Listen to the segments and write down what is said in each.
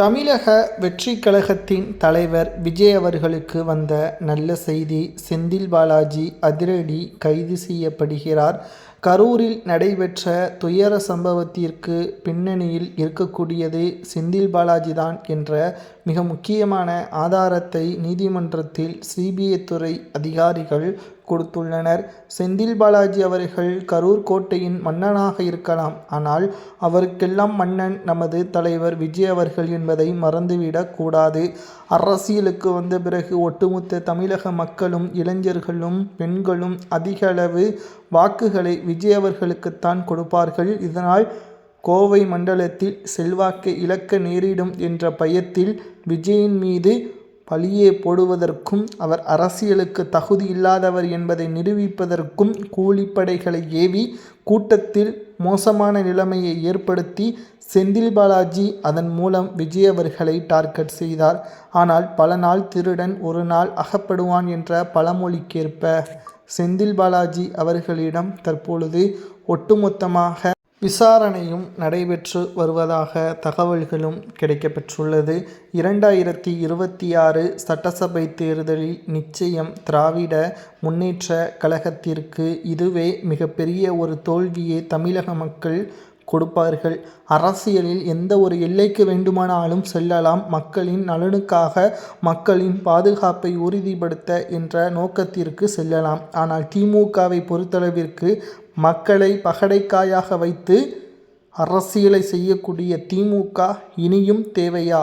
தமிழக வெற்றி கழகத்தின் தலைவர் விஜய் அவர்களுக்கு வந்த நல்ல செய்தி செந்தில் பாலாஜி அதிரடி கைது செய்யப்படுகிறார். கரூரில் நடைபெற்ற துயர சம்பவத்திற்கு பின்னணியில் இருக்கக்கூடியது செந்தில் பாலாஜி தான் என்ற மிக முக்கியமான ஆதாரத்தை நீதிமன்றத்தில் சிபிஐ துறை அதிகாரிகள் கொடுத்துள்ளனர். செந்தில் பாலாஜி அவர்கள் கரூர் கோட்டையின் மன்னனாக இருக்கலாம். ஆனால் அவருக்கெல்லாம் மன்னன் நமது தலைவர் விஜய் அவர்கள் என்பதை மறந்துவிடக் கூடாது. அரசியலுக்கு வந்த பிறகு ஒட்டுமொத்த தமிழக மக்களும் இளைஞர்களும் பெண்களும் அதிக அளவு வாக்குகளை விஜய் அவர்களுக்குத்தான் கொடுப்பார்கள். இதனால் கோவை மண்டலத்தில் செல்வாக்கை இழக்க நேரிடும் என்ற பயத்தில் விஜயின் மீது பழியே போடுவதற்கும் அவர் அரசியலுக்கு தகுதி இல்லாதவர் என்பதை நிரூபிப்பதற்கும் கூலிப்படைகளை ஏவி கூட்டத்தில் மோசமான நிலைமையை ஏற்படுத்தி செந்தில் பாலாஜி அதன் மூலம் விஜய் அவர்களை டார்கெட் செய்தார். ஆனால் பல நாள் திருடன் ஒரு நாள் அகப்படுவான் என்ற பழமொழிக்கேற்ப செந்தில் பாலாஜி அவர்களிடம் தற்பொழுது ஒட்டுமொத்தமாக விசாரணையும் நடைபெற்று வருவதாக தகவல்களும் கிடைக்கப்பெற்றுள்ளது. இரண்டாயிரத்தி இருபத்தி ஆறு சட்டசபை தேர்தலில் நிச்சயம் திராவிட முன்னேற்ற கழகத்திற்கு இதுவே மிகப்பெரிய ஒரு தோல்வியை தமிழக மக்கள் கொடுப்பார்கள். அரசியலில் எந்த ஒரு எல்லைக்கு வேண்டுமானாலும் செல்லலாம். மக்களின் நலனுக்காக மக்களின் பாதுகாப்பை உறுதிப்படுத்த என்ற நோக்கத்திற்கு செல்லலாம். ஆனால் திமுகவை பொறுத்தளவிற்கு மக்களை பகடைக்காயாக வைத்து அரசியலை செய்யக்கூடிய திமுக இனியும் தேவையா?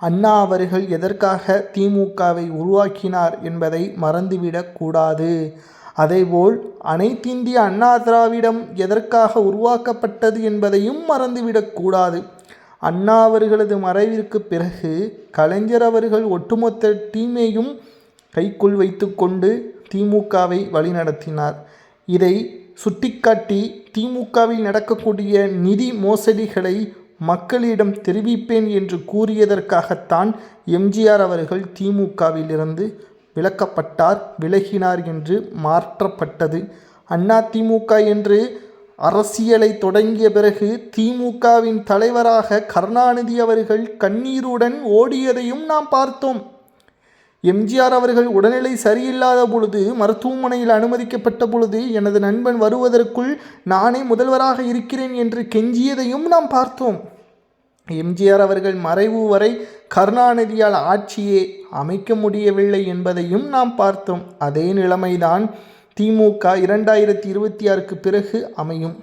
அண்ணா அவர்கள் எதற்காக திமுகவை உருவாக்கினார் என்பதை மறந்துவிடக்கூடாது அதேபோல் அனைத்திந்திய அண்ணா திராவிடம் எதற்காக உருவாக்கப்பட்டது என்பதையும் மறந்துவிடக்கூடாது அண்ணா அவர்களது மறைவிற்கு பிறகு கலைஞர் அவர்கள் ஒட்டுமொத்த டீமையும் கைக்குள் வைத்துக்கொண்டு திமுகவை வழிநடத்தினார். இதை சுட்டிக்காட்டி திமுகவில் நடக்கக்கூடிய நிதி மோசடிகளை மக்களிடம் தெரிவிப்பேன் என்று கூறியதற்காகத்தான் எம்ஜிஆர் அவர்கள் திமுகவிலிருந்து விலக்கப்பட்டார் விலகினார் என்று மாற்றப்பட்டது. அண்ணா திமுக என்று அரசியலை தொடங்கிய பிறகு திமுகவின் தலைவராக கருணாநிதி அவர்கள் கண்ணீருடன் ஓடியதையும் நாம் பார்த்தோம். எம்ஜிஆர் அவர்கள் உடல்நிலை சரியில்லாத பொழுது மருத்துவமனையில் அனுமதிக்கப்பட்ட பொழுது எனது நண்பன் வருவதற்குள் நானே முதல்வராக இருக்கிறேன் என்று கெஞ்சியதையும் நாம் பார்த்தோம். எம்ஜிஆர் அவர்கள் மறைவு வரை கருணாநிதியால் ஆட்சியே அமைக்க முடியவில்லை என்பதையும் நாம் பார்த்தோம். அதே நிலைமைதான் திமுக இரண்டாயிரத்தி இருபத்தி ஆறுக்கு பிறகு அமையும்.